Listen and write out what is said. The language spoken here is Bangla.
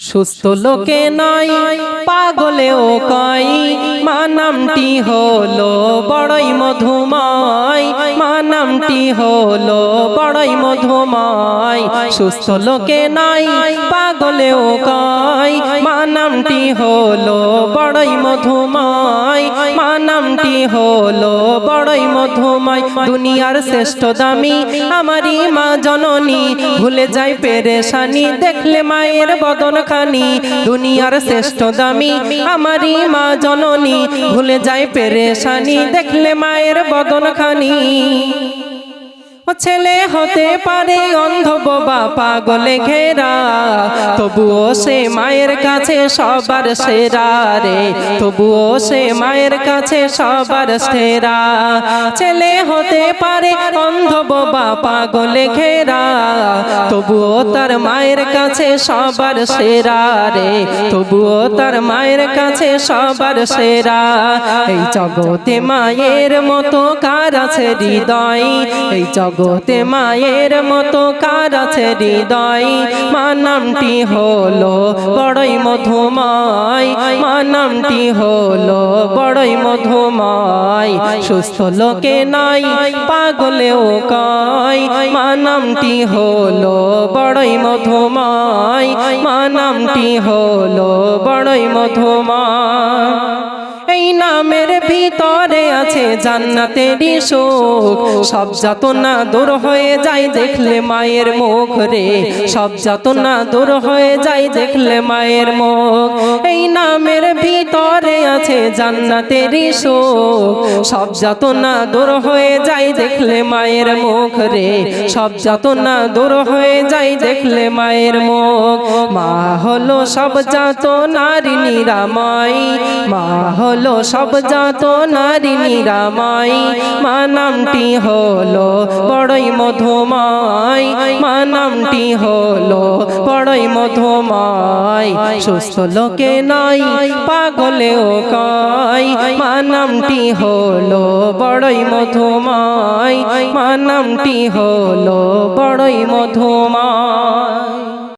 সুস্থ লোকে নাই পাগলেও কয় মা নামটি হলো বড়ই মধুময়। নামটি হলো, বড়ই মধুময়। সুস্থ লোকে নাই, পাগলেও কই। মা নামটি হলো, বড়ই মধুময়। মা নামটি হলো, বড়ই মধুময়। দুনিয়ার শ্রেষ্ঠ দামি, আমারই মা জননী। ভুলে যাই পেরেশানি, দেখলে মায়ের বদন খানি দুনিয়ার শ্রেষ্ঠ দামি, আমারই মা জননী। ভুলে যাই পেরেশানি, দেখলে মায়ের বদন খানি ছেলে হতে পারে অন্ধব পাগলে ঘেরা, তবুও সে মায়ের কাছে সবার সেরা রে, তবুও সে মায়ের কাছে সবার সেরা। ছেলে হতে পারে অন্ধ বোবা পাগলে ঘেরা, তবুও তার মায়ের কাছে সবার সেরা রে, তবুও তার মায়ের কাছে সবার সেরা। এই জগতে মায়ের মতো কার আছে হৃদয়? এই জগতে মায়ের মতো কার আছে হৃদয় মা নামটি হলো বড়ই মধুময় মা নামটি হলো বড়ই মধুময়। সুস্থ লোকে নাই, পাগলেও কয় মা নামটি হলো বড়ই মধুময় মা নামটি হলো বড়ই মধুময়। এই নামের ভিতরে আছে জান্নাতেরই শোক সব না দূর হয়ে যায় দেখলে মায়ের মুখ রে। সব না দূর হয়ে যায় দেখলে মায়ের মুখ। এই আছে জান্নাতেরই সুখ সব যাতনা দূর হয়ে যায় দেখলে মায়ের মুখ রে। সব যাতনা দূর হয়ে যায় দেখলে মায়ের মুখ। মা হলো সব যাত নারী নিরাময় মা হলো সব যাত নারী নিরাময় মা নামটি হলো বড়ই মধুময় মা নামটি হলো বড়ই মধুময় সুস্থ লোকে নাই, পাগলেও কয় মা নামটি হলো বড়ই মধুময়। মা হলো বড়ই মধুময়।